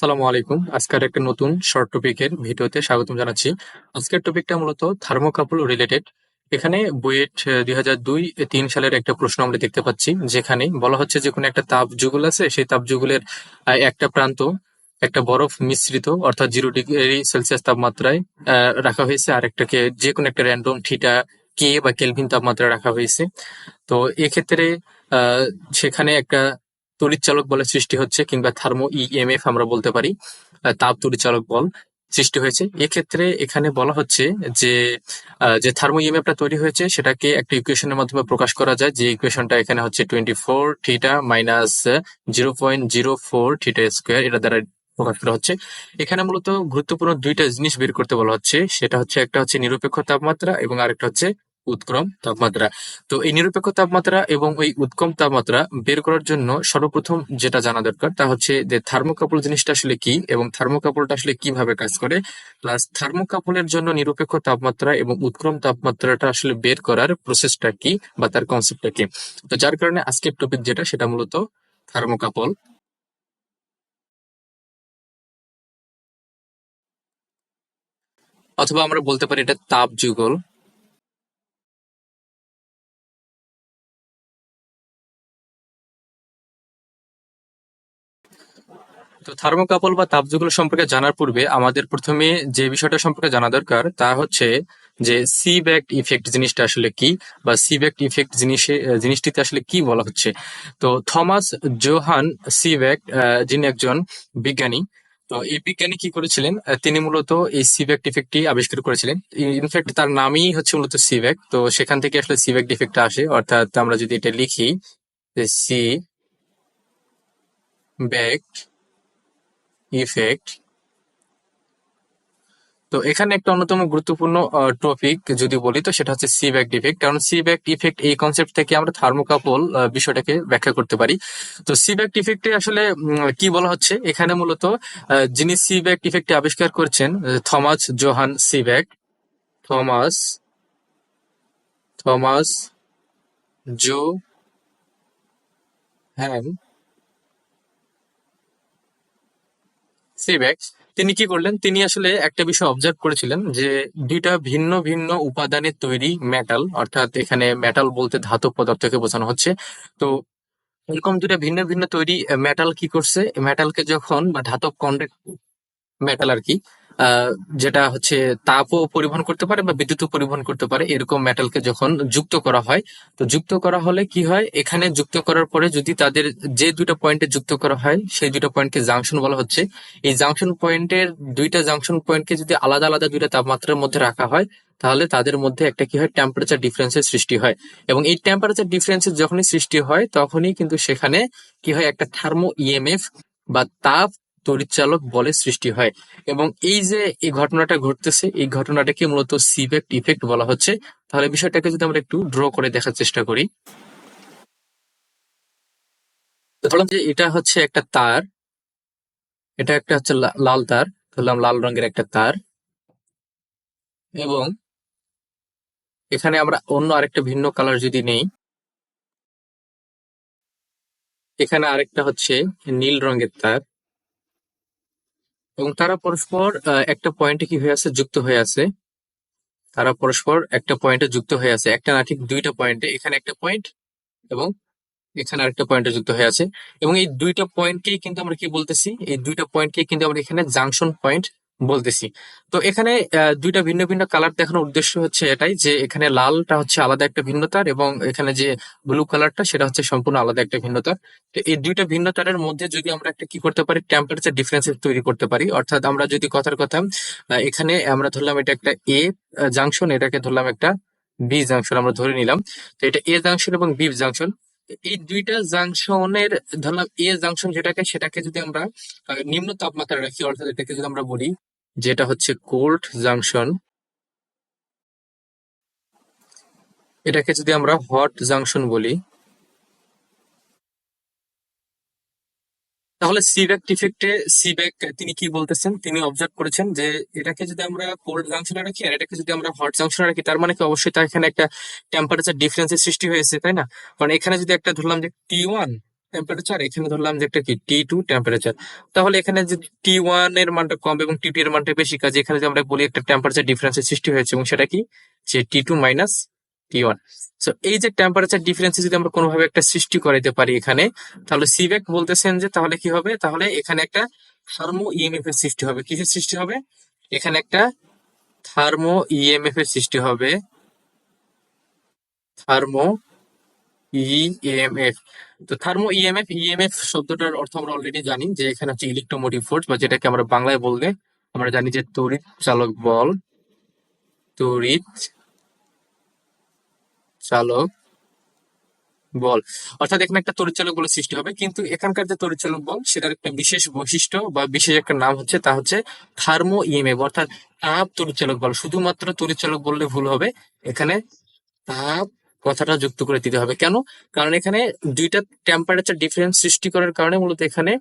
আসসালামু আলাইকুম। আজকের একটা নতুন শর্ট টপিকের ভিডিওতে স্বাগতম জানাচ্ছি। আজকের টপিকটা মূলত থার্মোকাপল রিলেটেড এখানে বুয়েট দুই হাজার দুই তিন সালের একটা প্রশ্ন আমরা দেখতে পাচ্ছি, যেখানে বলা হচ্ছে যে কোনো একটা তাপ যুগল আছে, সেই তাপ যুগলের একটা প্রান্ত, একটা বরফ মিশ্রিত, অর্থাৎ জিরো ডিগ্রি সেলসিয়াস তাপমাত্রায় রাখা হয়েছে, আর একটাকে যে কোনো একটা র্যান্ডম থিটা কে বা কেলভিন তাপমাত্রায় রাখা হয়েছে। তো এক্ষেত্রে সেখানে একটা তড়িৎচালক বলের সৃষ্টি হচ্ছে কিংবা থার্মো ইএমএফ আমরা বলতে পারি তাপ তড়িৎচালক বল সৃষ্টি হয়েছে। এক্ষেত্রে এখানে বলা হচ্ছে যে যে থার্মো ইএমএফটা তৈরি হয়েছে সেটাকে একটা ইকুয়েশনের মাধ্যমে প্রকাশ করা যায়, যে ইকুয়েশনটা এখানে হচ্ছে twenty four theta minus zero point zero four theta square এটা দ্বারা প্রকাশ করা হচ্ছে। এখানে মূলত গুরুত্বপূর্ণ দুইটা জিনিস বের করতে বলা হচ্ছে, সেটা হচ্ছে একটা হচ্ছে নিরপেক্ষ তাপমাত্রা এবং আরেকটা হচ্ছে উৎক্রম তাপমাত্রা। তো এই নিরপেক্ষ তাপমাত্রা এবং ওই উৎকম তাপমাত্রা বের করার জন্য সর্বপ্রথম যেটা জানা দরকার, তা হচ্ছে যে থার্মোকাপল জিনিসটা আসলে কি এবং থার্মোকাপলটা আসলে কীভাবে কাজ করে। প্লাস থার্মোকাপলের জন্য নিরপেক্ষ তাপমাত্রা এবং উৎক্রম তাপমাত্রাটা আসলে বের করার প্রসেসটা কি বা তার কনসেপ্টটা কি? তো যার কারণে আজকের টপিক যেটা, সেটা মূলত থার্মোকাপল। অথবা আমরা বলতে পারি এটা তাপ যুগল। তো থার্মোকাপল বা তাপযুগল সম্পর্কে জানার পূর্বে আমাদের প্রথমে যে বিষয়টা সম্পর্কে জানা দরকার, তা হচ্ছে যে সি ব্যাক্ট ইফেক্ট জিনিসটা আসলে কি বা সি ব্যাক্ট ইফেক্ট জিনিসে জিনিসটিতে আসলে কি বলা হচ্ছে। তো থমাস জোহান সি ব্যাক্ট যিনি একজন বিজ্ঞানী, তো এই বিজ্ঞানী কি করেছিলেন? তিনি মূলত এই সিভ্যাক্ট ইফেক্টটি আবিষ্কার করেছিলেন। ইনফ্যাক্ট তার নামই হচ্ছে মূলত সিভ্যাক্ট তো সেখান থেকে আসলে সিভ্যাক্ট ইফেক্টটা আসে। অর্থাৎ আমরা যদি এটা লিখি সি ব্যাক্ট ইফেক্ট তো এখানে একটা অন্যতম গুরুত্বপূর্ণ টপিক যদি বলি, তো সেটা হচ্ছে সি ব্যাক ডিফেক্ট কারণ সি ব্যাক ইফেক্ট এই কনসেপ্ট থেকে আমরা থার্মোকাপল বিষয়টাকে ব্যাখ্যা করতে পারি। তো সি ব্যাক ইফেক্টে আসলে কি বলা হচ্ছে? এখানে মূলত যিনি সি ব্যাক ইফেক্টটি আবিষ্কার করছেন Thomas Johann Seebeck Thomas Thomas Johann Seebeck's তিনি কি করলেন? তিনি আসলে একটা বিষয় অবজার্ভ করেছিলেন যে দুইটা ভিন্ন ভিন্ন উপাদানের তৈরি মেটাল অর্থাৎ এখানে মেটাল বলতে ধাতব পদার্থকে বোঝানো হচ্ছে। তো এরকম দুইটা ভিন্ন ভিন্ন তৈরি মেটাল কি করছে? মেটালকে যখন বা ধাতব কন্ডাক্ট মেটাল আর কি যেটা হচ্ছে তাপও পরিবহন করতে পারে বা বিদ্যুৎও পরিবহন করতে পারে, এরকম মেটালকে যখন যুক্ত করা হয়, তো যুক্ত করা হলে কি হয়? এখানে যুক্ত করার পরে যদি তাদের যে দুইটা পয়েন্টে যুক্ত করা হয়, সেই দুইটা পয়েন্টকে জাংশন বলা হচ্ছে। এই জাংশন পয়েন্টের দুইটা জাংশন পয়েন্টকে যদি আলাদা আলাদা দুইটা তাপমাত্রার মধ্যে রাখা হয়, তাহলে তাদের মধ্যে একটা কি হয়? টেম্পারেচার ডিফারেন্সের সৃষ্টি হয়। এবং এই টেম্পারেচার ডিফারেন্সের যখনই সৃষ্টি হয়, তখনই কিন্তু সেখানে কি হয়? একটা থার্মো ইএমএফ বা তাপ তড়িৎচালক বলের সৃষ্টি হয়। এবং এই যে এই ঘটনাটা ঘটতেছে, এই ঘটনাটাকে মূলত সিভেক্ট ইফেক্ট বলা হচ্ছে। তাহলে বিষয়টাকে যদি আমরা একটু ড্র করে দেখার চেষ্টা করি। ধরলাম যে এটা হচ্ছে একটা তার। এটা একটা হচ্ছে লাল তার। ধরলাম লাল রঙের একটা তার। এবং এখানে আমরা অন্য আরেকটা ভিন্ন কালার যদি নেই, এখানে আরেকটা হচ্ছে নীল রঙের তার। এবং তারা পরস্পর একটা পয়েন্টে কি হয়ে আছে? যুক্ত হয়ে আছে। তারা পরস্পর একটা পয়েন্টে যুক্ত হয়ে আছে। একটা না ঠিক দুইটা পয়েন্টে এখানে একটা পয়েন্ট এবং এখানে আরেকটা পয়েন্টে যুক্ত হয়ে আছে। এবং এই দুইটা পয়েন্টকেই কিন্তু আমরা কি বলতেছি? এই দুইটা পয়েন্টকে কিন্তু আমরা এখানে জাংশন পয়েন্ট বলতেছি। তো এখানে দুইটা ভিন্ন ভিন্ন কালার দেখানোর উদ্দেশ্য হচ্ছে এটাই যে এখানে লালটা হচ্ছে আলাদা একটা ভিন্নতার এবং এখানে যে ব্লু কালারটা সেটা হচ্ছে সম্পূর্ণ আলাদা একটা ভিন্নতার। তো এই দুইটা ভিন্নতারের মধ্যে যদি আমরা একটা কি করতে পারি টেম্পারেচার ডিফারেন্স তৈরি করতে পারি। অর্থাৎ আমরা যদি কথার কথা এখানে আমরা ধরলাম এটা একটা এ জাংশন এটাকে ধরলাম একটা বি জাংশন আমরা ধরে নিলাম। তো এটা এ জাংশন এবং বি জাংশন এই দুইটা জাংশনের ধরলাম এ জাংশন যেটাকে, সেটাকে যদি আমরা নিম্ন তাপমাত্রা রাখি, অর্থাৎ এটাকে যদি আমরা বলি যেটা হচ্ছে কোল্ড জাংশন। এটাকে যদি আমরা হট জাংশন বলি, তাহলে সিব্যাক ডিফেক্টে, সিব্যাক তিনি কি বলতেছেন? তিনি অবজার্ভ করেছেন যে এটাকে যদি আমরা কোল্ড জাংশনে রাখি আর এটাকে যদি আমরা হট জাংশনে রাখি, তার মানে কি? অবশ্যই তার এখানে একটা টেম্পারেচার ডিফারেন্সের সৃষ্টি হয়েছে, তাই না? কারণ এখানে যদি একটা ধরলাম যে টি ওয়ান টেম্পারেচার এখানে ধরলাম যে একটা কি? টি টু টেম্পারেচার তাহলে এখানে যে টি ওয়ানের মানটা কম এবং টি টু এর মানটা বেশি কাজে, এখানে যে আমরা বলি একটা টেম্পারেচার ডিফারেন্সের সৃষ্টি হয়েছে এবং সেটা কি? যে T two minus T one so এই যে টেম্পারেচার ডিফারেন্স যদি আমরা কোনোভাবে একটা সৃষ্টি করাইতে পারি এখানে, তাহলে সিভেক বলতেছেন যে তাহলে কি হবে? তাহলে এখানে একটা থার্মো ইএমএফ এর সৃষ্টি হবে। কিসের সৃষ্টি হবে? এখানে একটা থার্মো ইএমএফ এর সৃষ্টি হবে। থার্মো ইএমএফ তো থার্মো ইএমএফ ইএমএফ শব্দটার অর্থ আমরা অলরেডি জানি যে এখানে হচ্ছে ইলেকট্রোমোটিভ ফোর্স বা যেটাকে আমরা বাংলায় বললে আমরা জানি যে তড়িৎ চালক বল, তড়িৎ চালক বল। অর্থাৎ এখানে একটা তড়িৎচালক বলের সৃষ্টি হবে, কিন্তু এখানকার যে তড়িৎচালক বল সেটার একটা বিশেষ বৈশিষ্ট্য বা বিশেষ একটা নাম হচ্ছে, তা হচ্ছে থার্মো ইএমএফ অর্থাৎ তাপ তড়িৎচালক বল। শুধুমাত্র তড়িৎচালক বললে ভুল হবে, এখানে তাপ কথাটা যুক্ত করে দিতে হবে। কেন? কারণ এখানে দুইটা টেম্পারেচার ডিফারেন্স সৃষ্টি করার কারণে মূলত এখানে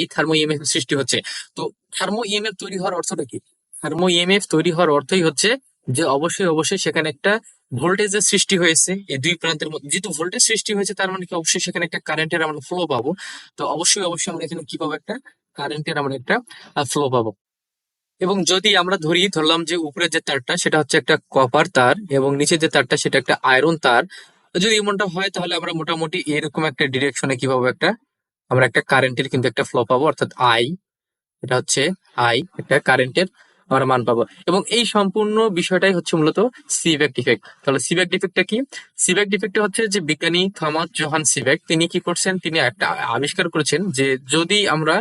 এই থার্মো ইএমএফ সৃষ্টি হচ্ছে। তো থার্মো ইএমএফ তৈরি হওয়ার অর্থটা কি? থার্মো ইএমএফ তৈরি হওয়ার অর্থই হচ্ছে যে অবশ্যই অবশ্যই সেখানে একটা ভোল্টেজের সৃষ্টি হয়েছে এই দুই প্রান্তের মধ্যে। যেহেতু ভোল্টেজ সৃষ্টি হয়েছে, তার মানে কি? অবশ্যই সেখানে একটা কারেন্টের আমরা ফ্লো পাবো। তো অবশ্যই অবশ্যই আমরা এখানে কি পাবো? একটা কারেন্টের আমরা একটা ফ্লো পাবো। এবং যদি আমরা ধরি, ধরলাম যে উপরের যে তারটা, সেটা হচ্ছে একটা কপার তার এবং নিচের যে তারটা, সেটা একটা আয়রন তার। যদি এমনটা হয়, তাহলে আমরা মোটামুটি এরকম একটা ডিরেকশনে কি পাবো একটা, আমরা একটা কারেন্টের কিন্তু একটা ফ্লো পাবো, অর্থাৎ আই এটা হচ্ছে আই একটা কারেন্টের আমরা মান পাবো। এবং এই সম্পূর্ণ বিষয়টাই হচ্ছে মূলত সিভেক ডিফেক্ট তাহলে সিভেক ডিফেক্টটা কি? সিভেক ডিফেক্ট হচ্ছে যে বিজ্ঞানী থমাস জোহান সিভেক তিনি কি করছেন? তিনি একটা আবিষ্কার করেছেন যে যদি আমরা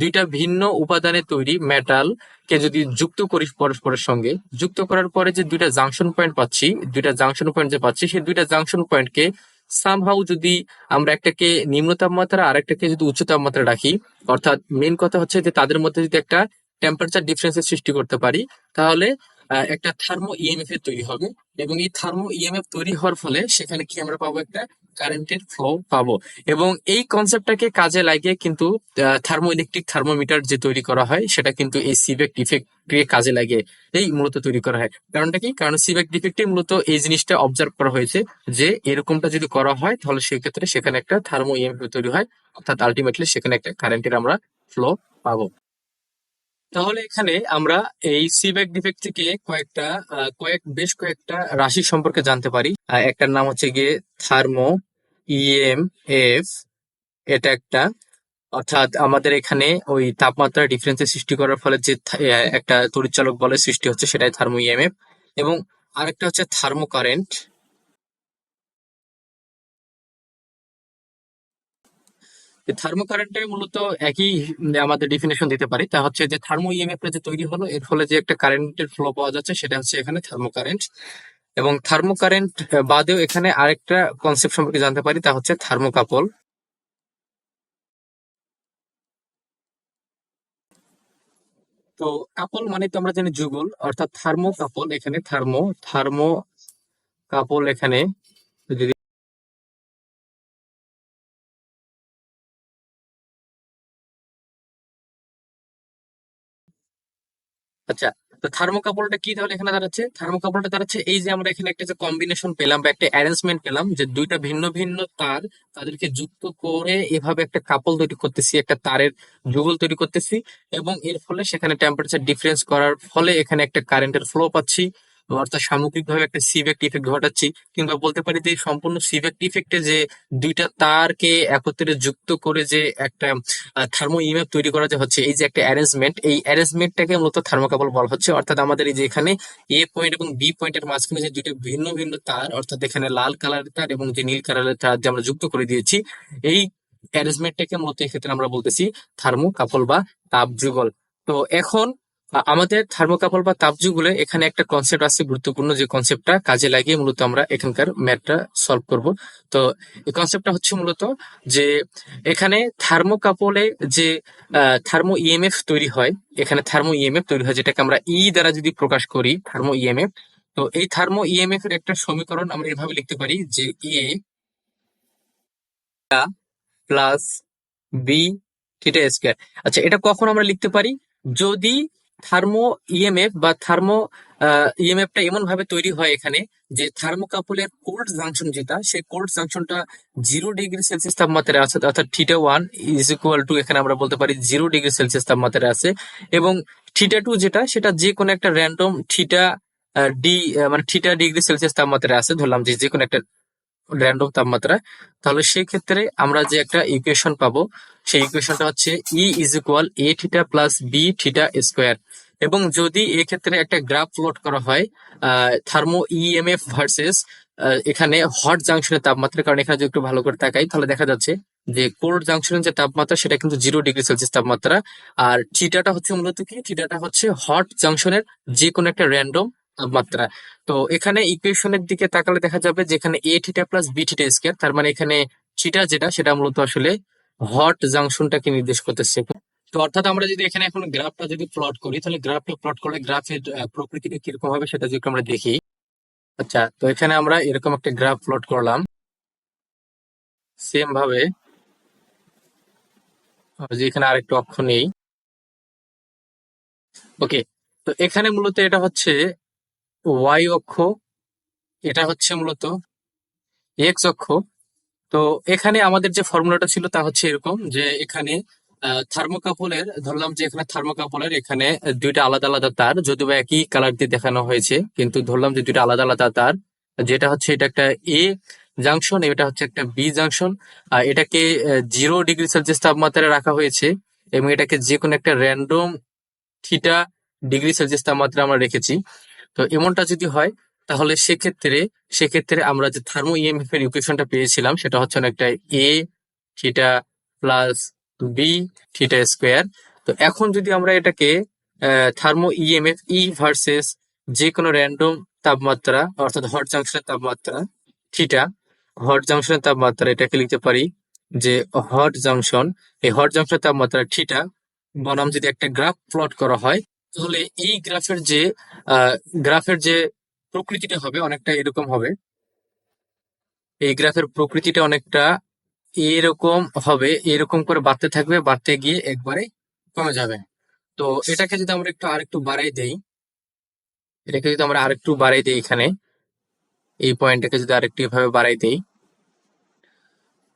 দুইটা ভিন্ন উপাদানে তৈরি মেটাল কে যদি যুক্ত করি পরস্পরের সঙ্গে, যুক্ত করার পরে যে দুইটা জাংশন পয়েন্ট পাচ্ছি, দুইটা জাংশন পয়েন্ট যে পাচ্ছি, সেই দুইটা জাংশন পয়েন্টকে সামহাউ যদি আমরা একটাকে নিম্ন তাপমাত্রা আর একটাকে যদি উচ্চ তাপমাত্রা রাখি, অর্থাৎ মেন কথা হচ্ছে যে তাদের মধ্যে যদি একটা টেম্পারেচার ডিফারেন্সের সৃষ্টি করতে পারি, তাহলে একটা থার্মো ইএমএফ এর তৈরি হবে এবং এই থার্মো ইএমএফ তৈরি হওয়ার ফলে সেখানে কি আমরা পাবো একটা কারেন্টের ফ্লো পাবো এবং এই কনসেপ্টটাকে কাজে লাগিয়ে কিন্তু থার্মো ইলেকট্রিক থার্মোমিটার যে তৈরি করা হয় সেটা কিন্তু এই সিভেক ডিফেক্ট কে কাজে লাগিয়ে এই মূলত তৈরি করা হয়। কারণটা কি? কারণ সিভেক ডিফেক্টে মূলত এই জিনিসটা অবজার্ভ করা হয়েছে যে এরকমটা যদি করা হয় তাহলে সেক্ষেত্রে সেখানে একটা থার্মো ইএমএফ তৈরি হয়, অর্থাৎ আলটিমেটলি সেখানে একটা কারেন্টের আমরা ফ্লো পাবো। তাহলে এখানে আমরা এই সিব্যাক ডিফেক্ট থেকে কয়েকটা কয়েক, বেশ কয়েকটা রাশি সম্পর্কে জানতে পারি। একটার নাম হচ্ছে গিয়ে থার্মো ইএমএফ এটা একটা। অর্থাৎ আমাদের এখানে ওই তাপমাত্রা ডিফারেন্সের সৃষ্টি করার ফলে যে একটা তড়িৎচালক বলের সৃষ্টি হচ্ছে সেটাই থার্মো ইএমএফ এবং আরেকটা হচ্ছে থার্মো কারেন্ট। থার্মো কারেন্টের মূলত একই আমাদের ডিফিনেশন দিতে পারি। তা হচ্ছে যে থার্মো ইএমএফ যে তৈরি হলো, এর ফলে যে একটা কারেন্টের ফ্লো পাওয়া যাচ্ছে, সেটা হচ্ছে এখানে থার্মো কারেন্ট এবং থার্মো কারেন্ট বাদেও এখানে আরেকটা কনসেপ্ট সম্পর্কে জানতে পারি, তা হচ্ছে থার্মোকাপল তো কাপল মানে তো আমরা জানি যুগল, অর্থাৎ থার্মো কাপল এখানে থার্মো থার্মো কাপল এখানে, যদি আচ্ছা তো থার্মোকাপলটা কি তাহলে এখানে দাঁড়াচ্ছে? থার্মোকাপলটা দাঁড়াচ্ছে এই যে আমরা এখানে একটা যে কম্বিনেশন পেলাম বা একটা অ্যারেঞ্জমেন্ট পেলাম যে দুইটা ভিন্ন ভিন্ন তার তাদেরকে যুক্ত করে এভাবে একটা কাপল তৈরি করতেছি, একটা তারের যুগল তৈরি করতেছি এবং এর ফলে সেখানে টেম্পারেচার ডিফারেন্স করার ফলে এখানে একটা কারেন্টের ফ্লো পাচ্ছি। অর্থাৎ সামগ্রিকভাবে একটা সিভেক্ট ইফেক্ট ঘটাচ্ছি, কিংবা বলতে পারি যে সম্পূর্ণ সিভেক্ট ইফেক্টে যে দুইটা তারকে একত্রে যুক্ত করে যে একটা থার্মো ইএমএফ তৈরি করা যে হচ্ছে, এই যে একটা অ্যারেঞ্জমেন্ট এই অ্যারেঞ্জমেন্টটাকে মূলত থার্মোকাপল বলা হচ্ছে। অর্থাৎ আমাদের এই যে এখানে এ পয়েন্ট এবং বি পয়েন্টের মাঝখানে যে দুইটা ভিন্ন ভিন্ন তার, অর্থাৎ এখানে লাল কালারের তার এবং যে নীল কালারের তার যে আমরা যুক্ত করে দিয়েছি, এই অ্যারেঞ্জমেন্টটাকে মূলত এক্ষেত্রে আমরা বলতেছি থার্মোকাপল বা তাপ যুগল তো এখন আমাদের থার্মোকাপল বা তাপ যুগলে এখানে একটা কনসেপ্ট আছে গুরুত্বপূর্ণ, যে কনসেপ্টটা কাজে লাগিয়ে মূলত আমরা এখানকার ম্যাথটা সলভ করব। তো এই কনসেপ্টটা হচ্ছে মূলত যে এখানে থার্মোকাপলে যে থার্মো ইএমএফ তৈরি হয়, এখানে থার্মো ইএমএফ তৈরি হয়, যেটাকে আমরা ই দ্বারা যদি প্রকাশ করি, থার্মো ইএমএফ তো এই থার্মো ইএমএফ এর একটা সমীকরণ আমরা এভাবে লিখতে পারি যে A plus B theta square আচ্ছা এটা কখন আমরা লিখতে পারি? যদি থার্মো ইএমএফ বা থার্মো ইএমএফটা এমন ভাবে তৈরি হয় এখানে যে থার্মোকাপলের কোল্ড জাংশন যেটা, সেই কোল্ড জাংশনটা জিরো ডিগ্রি সেলসিয়াস তাপমাত্রায় আছে, অর্থাৎ theta one is equal to এখানে আমরা বলতে পারি জিরো ডিগ্রি সেলসিয়াস তাপমাত্রায় আছে এবং থিটা টু যেটা, সেটা যে কোনো একটা র্যান্ডম থিটা ডি মানে থিটা ডিগ্রি সেলসিয়াস তাপমাত্রায় আছে, ধরলাম যে যে কোনো একটা র্যান্ডম তাপমাত্রা তাহলে সেই ক্ষেত্রে আমরা যে একটা ইকুয়েশন পাবো সেই ইকুয়েশনটা হচ্ছে E is equal A theta plus B theta square এবং যদি এক্ষেত্রে একটা গ্রাফ প্লট করা হয়, আহ থার্মো ইএমএফ ভার্সেস এখানে হট জাংশনের তাপমাত্রা, কারণ এখানে যদি একটু ভালো করে তাকাই, তাহলে দেখা যাচ্ছে যে কোল্ড জাংশনের যে তাপমাত্রা, সেটা কিন্তু জিরো ডিগ্রি সেলসিয়াস তাপমাত্রা। আর থিটাটা হচ্ছে মূলত কি? থিটাটা হচ্ছে হট জাংশনের যে কোনো একটা র্যান্ডম তাপমাত্রা। তো এখানে ইকুয়েশনের দিকে তাকালে দেখা যাবে যে এখানে A theta plus B theta square তার মানে এখানে থিটা যেটা, সেটা মূলত আসলে হট জাংশনটাকে নির্দেশ করতেছে। তো অর্থাৎ আমরা যদি এখানে এখন গ্রাফটা যদি প্লট করি, তাহলে গ্রাফটা প্লট করলে গ্রাফের প্রকৃতিটা কীরকম হবে সেটা যদি আমরা দেখি। আচ্ছা তো এখানে আমরা এরকম একটা গ্রাফ প্লট করলাম। সেম ভাবে যে এখানে আরেকটু অক্ষ নেই। ওকে তো এখানে মূলত এটা হচ্ছে ওয়াই অক্ষ, এটা হচ্ছে মূলত এক্স অক্ষ তো এখানে আমাদের যে ফর্মুলাটা ছিল তা হচ্ছে এরকম যে এখানে থার্মোকাপলের, ধরলাম যে এখানে থার্মোকাপলের এখানে দুইটা আলাদা আলাদা তার, যদিও একই কালার দিয়ে দেখানো হয়েছে, কিন্তু ধরলাম যে দুইটা আলাদা আলাদা তার, যেটা হচ্ছে এটা একটা এ জাংশন এটা হচ্ছে একটা বি জাংশন আর এটাকে জিরো ডিগ্রি সেলসিয়াস তাপমাত্রায় রাখা হয়েছে, এবং এটাকে যে কোনো একটা র্যান্ডম থিটা ডিগ্রি সেলসিয়াস তাপমাত্রা আমরা রেখেছি। তো এমনটা যদি হয় তাহলে সেক্ষেত্রে সেক্ষেত্রে আমরা যে থার্মো ইএমএফ এর ইকুয়েশনটা পেয়েছিলাম, সেটা হচ্ছে একটা A theta plus B theta square তো এখন যদি আমরা এটাকে থার্মো ইএমএফ ই ভার্সেস যে কোনো র্যান্ডম তাপমাত্রা, অর্থাৎ হট জাংশনের তাপমাত্রা থিটা হট জাংশনের তাপমাত্রা, এটাকে লিখতে পারি যে হট জাংশন এই হট জাংশনের তাপমাত্রা থিটা বনাম যদি একটা গ্রাফ প্লট করা হয়, তাহলে এই গ্রাফের যে গ্রাফের যে প্রকৃতিটা হবে, অনেকটা এরকম হবে। এই গ্রাফের প্রকৃতিটা অনেকটা এরকম হবে, এরকম করে বাড়তে থাকবে, বাড়তে গিয়ে একবারে কমে যাবে। তো এটাকে যদি আমরা একটু আরেকটু বাড়াই দেই, এটাকে যদি আমরা আরেকটু বাড়াই দেই এখানে, এই পয়েন্টটাকে যদি আরেকটু এভাবে বাড়াই দেই,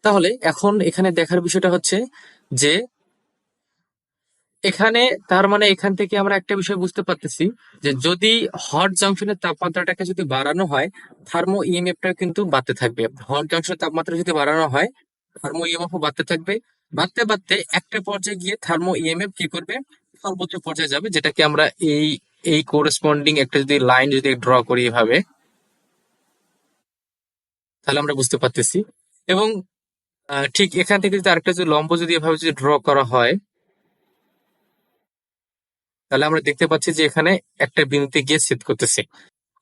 তাহলে এখন এখানে দেখার বিষয়টা হচ্ছে যে এখানে তার মানে এখান থেকে আমরা একটা বিষয় বুঝতে পারতেছি যে যদি হট জাংশনের তাপমাত্রাটাকে যদি বাড়ানো হয় থার্মো ইএমএফটা কিন্তু বাড়তে থাকবে। হট জাংশনের তাপমাত্রা যদি বাড়ানো হয় থার্মো ইএমএফও বাড়তে থাকবে। বাড়তে বাড়তে একটা পর্যায়ে গিয়ে থার্মো ইএমএফ কি করবে? সর্বোচ্চ পর্যায়ে যাবে, যেটাকে আমরা এই এই কোরেসপন্ডিং একটা যদি লাইন যদি ড্র করি এভাবে, তাহলে আমরা বুঝতে পারতেছি। এবং ঠিক এখান থেকে যদি আরেকটা যদি লম্ব যদি এভাবে যদি ড্র করা হয় তাহলে আমরা দেখতে পাচ্ছি যে এখানে একটা বিন্দুতে গিয়ে সেট করতেছে।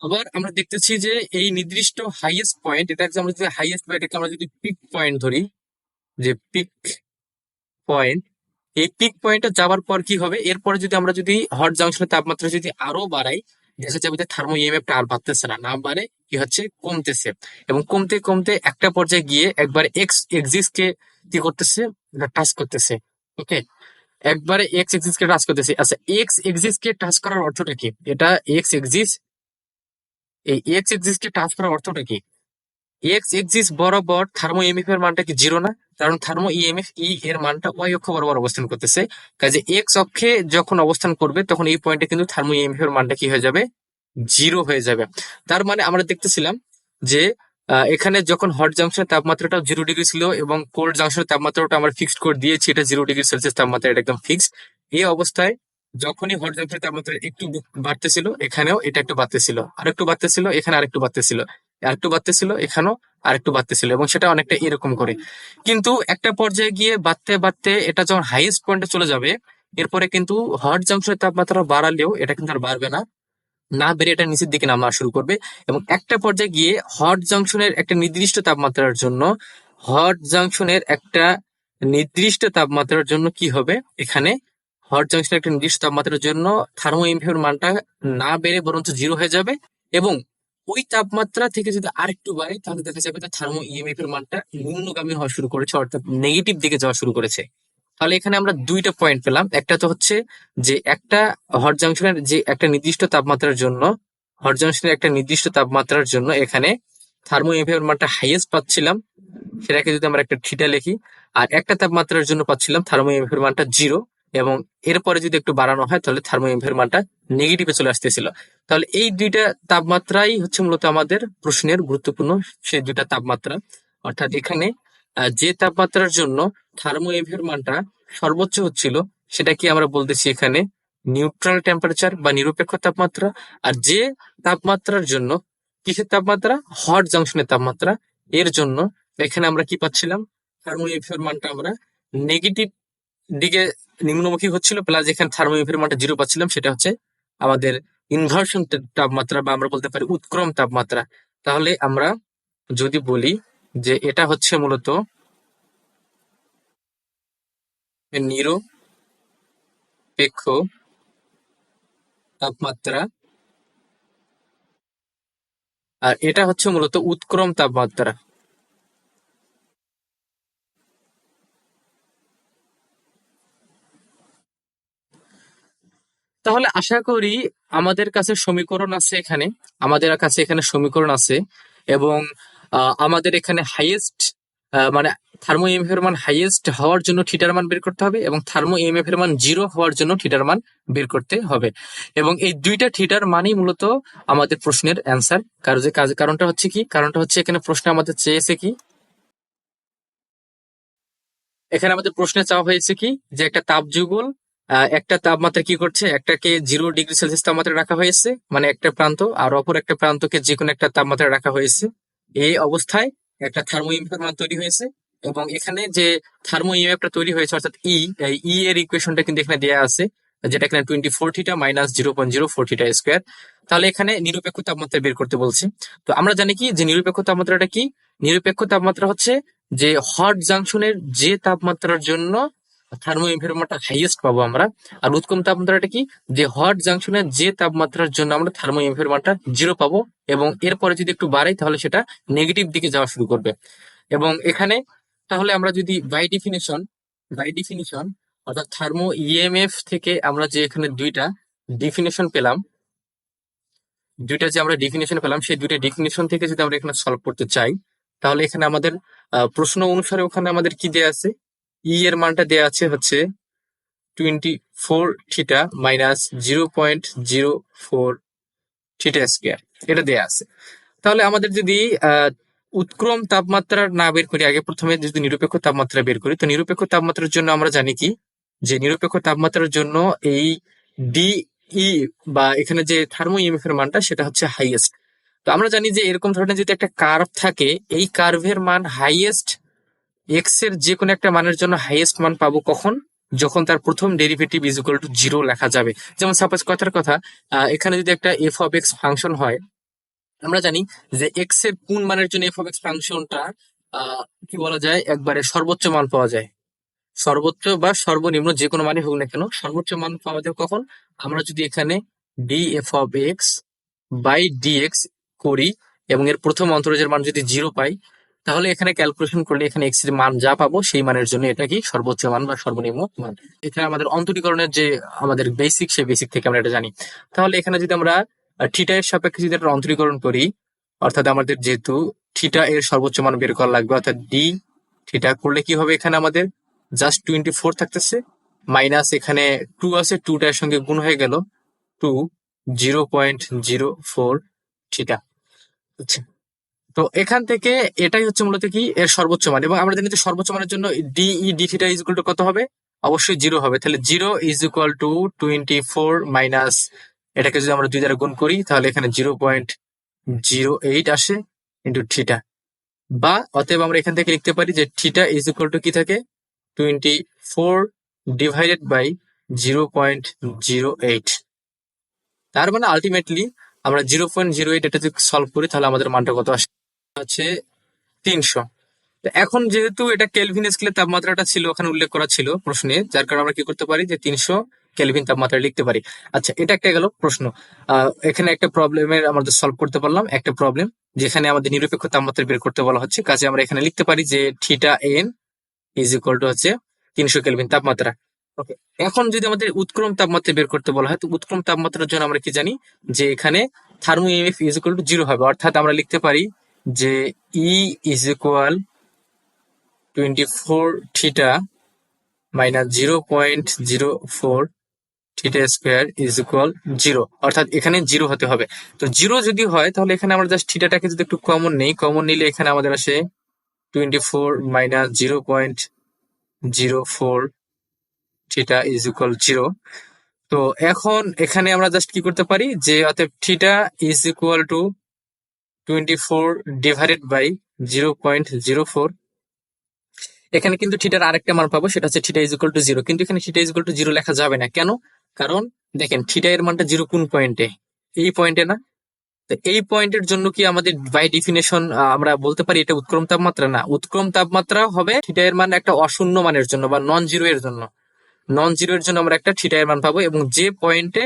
আবার আমরা দেখতেছি যে এই নির্দিষ্ট হাইয়েস্ট পয়েন্ট এটা আমরা যদি হাইয়েস্ট পয়েন্ট আমরা যদি পিক পয়েন্ট ধরি, যে পিক পয়েন্ট এই পিক পয়েন্টে যাওয়ার পর কি হবে? এরপরে যদি আমরা যদি হট জাংশনের তাপমাত্রা যদি আরও বাড়াই, দেখা যাবে যে থার্মো ইএমএফটা আর বাড়তেছে না। না বাড়ে, কি হচ্ছে? কমতেছে। এবং কমতে কমতে একটা পর্যায়ে গিয়ে একবার এক্স এক্সিস কে কি করতেছে? টাচ করতেছে। ওকে একবারে এক্স এক্সিস কে টাচ করতেছি। আচ্ছা এক্স এক্সিস কে টাচ করার অর্থটা কি? এটা এক্স এক্সিস এই এক্স এক্সিস কে টাচ করার অর্থটা কি? এক্স এক্সিস বরাবর থার্মো ইএমএফ এর মানটা কি জিরো না? কারণ থার্মো ইএমএফ ই এর মানটা ওয়াই অক্ষ বরাবর অবস্থান করতেছে। কাজে এক্স অক্ষে যখন অবস্থান করবে, তখন এই পয়েন্টে কিন্তু থার্মো ইএমএফ এর মানটা কি হয়ে যাবে? জিরো হয়ে যাবে। তার মানে আমরা দেখতেছিলাম যে এখানে যখন হট জাংশনের তাপমাত্রাটা জিরো ডিগ্রি ছিল এবং কোল্ড জাংশনের তাপমাত্রাটা আমরা ফিক্সড করে দিয়েছি, এটা জিরো ডিগ্রি সেলসিয়াস তাপমাত্রা, এটা একদম ফিক্সড এই অবস্থায় যখনই হট জাংশনের তাপমাত্রা একটু বাড়তেছিল, এখানেও এটা একটু বাড়তেছিল আর একটু বাড়তেছিল, এখানে আর আরেকটু বাড়তেছিল আরেকটু বাড়তেছিল, এখানেও আর আরেকটু বাড়তেছিল এবং সেটা অনেকটা এরকম করে। কিন্তু একটা পর্যায়ে গিয়ে বাড়তে বাড়তে এটা যখন হাইয়েস্ট পয়েন্টে চলে যাবে, এরপরে কিন্তু হট জাংশনের তাপমাত্রা বাড়ালেও এটা কিন্তু আর বাড়বে না। না বেড়ে এটা নিচের দিকে নামা শুরু করবে এবং একটা পর্যায়ে গিয়ে হট জাংশনের একটা নির্দিষ্ট তাপমাত্রার জন্য হট জাংশনের একটা নির্দিষ্ট তাপমাত্রার জন্য কি হবে? এখানে হট জাংশনের একটা নির্দিষ্ট তাপমাত্রার জন্য থার্মো ইমফের মানটা না বেড়ে বরঞ্চ জিরো হয়ে যাবে এবং ওই তাপমাত্রা থেকে যদি আরেকটু বাড়ে, তাহলে দেখা যাবে থার্মো ইএমএফ এর মানটা নিম্নগামী হওয়া শুরু করেছে, অর্থাৎ নেগেটিভ দিকে যাওয়া শুরু করেছে। তাহলে এখানে আমরা দুইটা পয়েন্ট পেলাম। একটা তো হচ্ছে যে একটা হট জাংশনের যে একটা নির্দিষ্ট তাপমাত্রার জন্য হট জাংশনের একটা নির্দিষ্ট তাপমাত্রার জন্য এখানে থার্মো ইনভার মানটা হাইয়েস্ট পাচ্ছিলাম। সেটাকে যদি আমরা একটা থিটা লিখি, আর একটা তাপমাত্রার জন্য পাচ্ছিলাম থার্মো ইনভার মানটা জিরো এবং এরপরে যদি একটু বাড়ানো হয়, তাহলে থার্মো ইনভার মানটা নেগেটিভে চলে আসতেছিল। তাহলে এই দুইটা তাপমাত্রাই হচ্ছে মূলত আমাদের প্রশ্নের গুরুত্বপূর্ণ, সেই দুইটা তাপমাত্রা। অর্থাৎ এখানে যে তাপমাত্রার জন্য থার্মো ইনভার মানটা সর্বোচ্চ হচ্ছিল, সেটা কি আমরা বলতেছি এখানে? নিউট্রাল টেম্পারেচার বা নিরপেক্ষ তাপমাত্রা। আর যে তাপমাত্রার জন্য, কিসের তাপমাত্রা? হট জাংশনের তাপমাত্রা। এর জন্য এখানে আমরা কি পাচ্ছিলাম? থার্মো থার্মোইফের মানটা আমরা নেগেটিভ দিকে নিম্নমুখী হচ্ছিল প্লাস এখানে থার্মোইফের মানটা জিরো পাচ্ছিলাম, সেটা হচ্ছে আমাদের ইনভার্সন তাপমাত্রা বা আমরা বলতে পারি উৎক্রম তাপমাত্রা। তাহলে আমরা যদি বলি যে এটা হচ্ছে মূলত নিরপেক্ষ তাপমাত্রা। আর এটা হচ্ছে মূলত উৎক্রম তাপমাত্রা। তাহলে আশা করি আমাদের কাছে সমীকরণ আছে এখানে, আমাদের কাছে এখানে সমীকরণ আছে এবং আমাদের এখানে হাইয়েস্ট মানে থার্মো ইএমএফ এর মান হাইয়েস্ট হওয়ার জন্য থিটার মান বের করতে হবে এবং থার্মো ইএমএফ এর মান জিরো হওয়ার জন্য থিটার মান বের করতে হবে। এবং এই দুইটা থিটার মানই মূলত আমাদের প্রশ্নের অ্যান্সার কারণ যে কাজ, কারণটা হচ্ছে কি? কারণটা হচ্ছে এখানে প্রশ্ন আমাদের চেয়েছে কি? এখানে আমাদের প্রশ্নে চাওয়া হয়েছে কি? যে একটা তাপ যুগল একটা তাপমাত্রা কি করছে? একটাকে জিরো ডিগ্রি সেলসিয়াস তাপমাত্রা রাখা হয়েছে মানে একটা প্রান্ত, আর অপর একটা প্রান্তকে যে কোনো একটা তাপমাত্রা রাখা হয়েছে। এই অবস্থায় একটা থার্মো ইম্পের মান তৈরি হয়েছে এবং এখানে যে থার্মো ইএমএফটা তৈরি হয়েছে, অর্থাৎ ই এই ই এর ইকুয়েশনটা কিন্তু এখানে দেওয়া আছে, যেটা এখানে twenty four theta minus zero point zero four theta square তাহলে এখানে নিরপেক্ষ তাপমাত্রা বের করতে বলছি। তো আমরা জানি কি যে নিরপেক্ষ তাপমাত্রাটা কি? নিরপেক্ষ তাপমাত্রা হচ্ছে যে হট জাংশনের যে তাপমাত্রার জন্য থার্মো এনভায়রনমেন্টটা হাইয়েস্ট পাবো আমরা। আর উৎকম তাপমাত্রাটা কি? যে হট জাংশনের যে তাপমাত্রার জন্য আমরা থার্মো এনভায়রনমেন্টটা জিরো পাবো এবং এরপরে যদি একটু বাড়াই তাহলে সেটা নেগেটিভ দিকে যাওয়া শুরু করবে। এবং এখানে তাহলে আমরা যদি বাই ডিফিনিশন বাই ডিফিনিশন অর্থাৎ থার্মো ইএমএফ থেকে আমরা যে এখানে দুইটা ডিফিনিশন পেলাম, দুইটা যে আমরা ডিফিনিশন পেলাম, সেই দুইটা ডিফিনিশন থেকে যদি আমরা এখানে সলভ করতে চাই, তাহলে এখানে আমাদের প্রশ্ন অনুসারে ওখানে আমাদের কি দেয়া আছে? ই এর মানটা দেয়া আছে হচ্ছে twenty four theta minus zero point zero four theta square এটা দেয়া আছে। তাহলে আমাদের যদি উৎক্রম তাপমাত্রা না বের করি, আগে প্রথমে যদি নিরপেক্ষ তাপমাত্রা বের করি, তো নিরপেক্ষ তাপমাত্রার জন্য আমরা জানি কি? যে নিরপেক্ষ তাপমাত্রার জন্য এই ডি ই বা এখানে যে থার্মো ইএমএফ এর মানটা, সেটা হচ্ছে হাইয়েস্ট তো আমরা জানি যে এরকম ধরনের যদি একটা কার্ভ থাকে, এই কার্ভের মান হাইয়েস্ট এক্সের যে কোনো একটা মানের জন্য হাইয়েস্ট মান পাবো কখন? যখন তার প্রথম derivative is equal to zero লেখা যাবে। যেমন সাপোজ কথার কথা এখানে যদি একটা এফ অফ এক্স ফাংশন হয়, আমরা জানি যে এক্সের কোন মানের জন্য এফ অফ এক্স ফাংশনটা কি বলা যায়? একবারে সর্বোচ্চ মান পাওয়া যায়। সর্বোচ্চ বা সর্বনিম্ন যে কোনো মানই হোক না কেন, সর্বোচ্চ মান পাওয়া যায় কখন? আমরা যদি এখানে D F of X by D X করি এবং এর প্রথম অন্তরজের মান যদি জিরো পাই তাহলে এখানে ক্যালকুলেশন করলে এখানে এক্সের মান যা পাবো, সেই মানের জন্য এটা কি সর্বোচ্চ মান বা সর্বনিম্ন মান। এখানে আমাদের অন্তরীকরণের যে আমাদের বেসিক সেই বেসিক থেকে আমরা এটা জানি। তাহলে এখানে যদি আমরা থিটা এর সাপেক্ষে যদি একটা অন্তরীকরণ করি, অর্থাৎ আমাদের যেহেতু থিটা এর সর্বোচ্চ মান বের করা লাগবে, অর্থাৎ ডি থিটা করলে কি হবে এখানে আমাদের? জাস্ট টোয়েন্টি ফোর থাকতেছে মাইনাস এখানে টু আছে টুটার সঙ্গে গুণ হয়ে গেল two zero point zero four theta আচ্ছা তো এখান থেকে এটাই হচ্ছে মূলত কি? এর সর্বোচ্চ মান। এবং আমরা জানি যে সর্বোচ্চ মানের জন্য D E D theta is two কত হবে? অবশ্যই জিরো হবে। তাহলে zero is equal to twenty four minus এটাকে যদি আমরা দুই দ্বারা গুণ করি, তাহলে এখানে জিরো পয়েন্ট জিরো এইট আসে ইন্টু থিটা বা অতএব আমরা এখান থেকে লিখতে পারি যে থিটা ইজ ইকুয়াল টু কি থাকে? Twenty four divided by zero point zero eight তার মানে আলটিমেটলি আমরা জিরো পয়েন্ট জিরো এইট এটা যদি সলভ করি, তাহলে আমাদের মানটা কত আসে? আছে তিনশো। এখন যেহেতু এটা কেলভিন স্কেলের তাপমাত্রাটা ছিল, ওখানে উল্লেখ করা ছিল প্রশ্নে যার কারণে আমরা কি করতে পারি যে তিনশো কেলভিন তাপমাত্রা লিখতে পারি। আচ্ছা এটা একটা গেল প্রশ্ন। এখানে একটা প্রবলেমের আমাদের সলভ করতে পারলাম। একটা প্রবলেম যেখানে আমাদের নিরপেক্ষ তাপমাত্রা বের করতে বলা হচ্ছে। কাজে আমরা এখানে লিখতে পারি যে theta N is equal to হচ্ছে তিনশো কেলভিন তাপমাত্রা। ওকে এখন যদি আমাদের উৎক্রম তাপমাত্রা বের করতে বলা হয়, তো উৎক্রম তাপমাত্রার জন্য আমরা কি জানি যে এখানে thermo EMF is equal to zero হবে। অর্থাৎ আমরা লিখতে পারি যে E is equal twenty four theta minus zero point zero four theta square is equal zero অর্থাৎ এখানে জিরো হতে হবে। তো জিরো যদি হয়, তাহলে এখানে আমরা জাস্ট থিটাটাকে যদি একটু কমন নেই কমন নিলে এখানে আমাদের আসে twenty four minus zero point zero four theta is equal zero তো এখন এখানে আমরা জাস্ট কি করতে পারি, যে অতএব theta is equal to twenty four divided by zero point zero four. এখানে কিন্তু থিটার আরেকটা মান পাবো, সেটা হচ্ছে theta is equal to zero. কিন্তু এখানে theta is equal to zero লেখা যাবে না। কেন? কারণ দেখেন, থিটা এর মানটা জিরো কোন পয়েন্টে? এই পয়েন্টে না। তো এই পয়েন্টের জন্য কি আমাদের বাই ডিফিনেশন আমরা বলতে পারি এটা উৎক্রম তাপমাত্রা? না, উৎক্রম তাপমাত্রা হবে থিটা এর মান একটা অশূন্য মানের জন্য বা নন জিরো এর জন্য। নন জিরো এর জন্য আমরা একটা থিটা এর মান পাবো এবং যে পয়েন্টে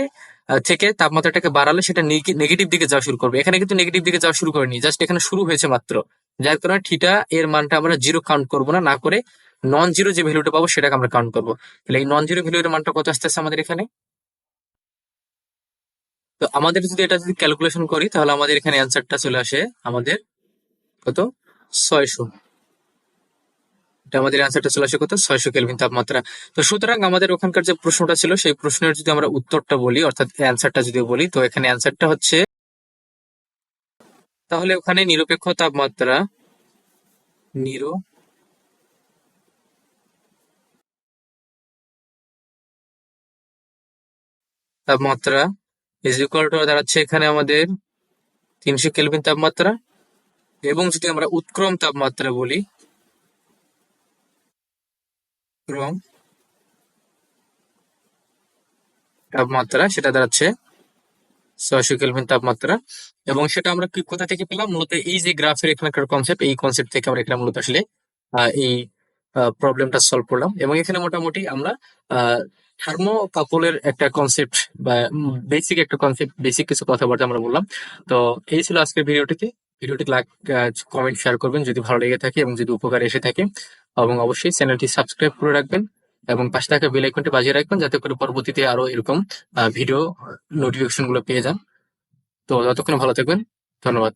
থেকে তাপমাত্রাটাকে বাড়ালে সেটা নেগেটিভ দিকে যাওয়া শুরু করবে। এখানে কিন্তু নেগেটিভ দিকে যাওয়া শুরু করেনি জাস্ট এখানে শুরু হয়েছে মাত্র। যার কারণে থিটা এর মানটা আমরা জিরো কাউন্ট করব না না করে নন জিরো যে ভ্যালুটা পাবো সেটাকে আমরা কাউন্ট করব। তাহলে এই নন জিরো ভ্যালু এর মানটা কত আসতেছে আমাদের এখানে? তো আমাদের যদি এটা যদি ক্যালকুলেশন করি, তাহলে আমাদের এখানে অ্যান্সারটা চলে আসে আমাদের কত? ছয়শো। এটা আমাদের অ্যান্সারটা চলে আসে কত? ছয়শো কেলভিন তাপমাত্রা। তো সুতরাং আমাদের ওখানকার যে প্রশ্নটা ছিল, সেই প্রশ্নের যদি আমরা উত্তরটা বলি, অর্থাৎ অ্যান্সারটা যদি বলি, তো এখানে অ্যান্সারটা হচ্ছে, তাহলে ওখানে নিরপেক্ষ তাপমাত্রা, নিরো, তাপমাত্রা ইজ ইকুয়াল টু দাঁড়াচ্ছে এখানে আমাদের তিনশো কেলভিন তাপমাত্রা। এবং যদি আমরা উৎক্রম তাপমাত্রা বলি এবং তাপমাত্রা, সেটা দাঁড়াচ্ছে ছয়শো কেলভিন তাপমাত্রা। এবং সেটা আমরা কি কোথা থেকে পেলাম? মূলত এই যে গ্রাফের এখানকার কনসেপ্ট এই কনসেপ্ট থেকে আমরা এখানে মূলত আসলে এই প্রবলেমটা সলভ করলাম। এবং এখানে মোটামুটি আমরা থার্মো কাপলের একটা কনসেপ্ট বা বেসিক একটা কনসেপ্ট বেসিক কিছু কথাবার্তা আমরা বললাম। তো এই ছিল আজকের ভিডিওটিতে ভিডিওটি লাইক কমেন্ট শেয়ার করবেন যদি ভালো লেগে থাকে এবং যদি উপকার এসে থাকে। এবং অবশ্যই চ্যানেলটি সাবস্ক্রাইব করে রাখবেন এবং পাশে থাকা বেল আইকনটি বাজিয়ে রাখবেন যাতে করে পরবর্তীতে আরও এরকম ভিডিও নোটিফিকেশনগুলো পেয়ে যান। তো যতক্ষণ ভালো থাকবেন। ধন্যবাদ।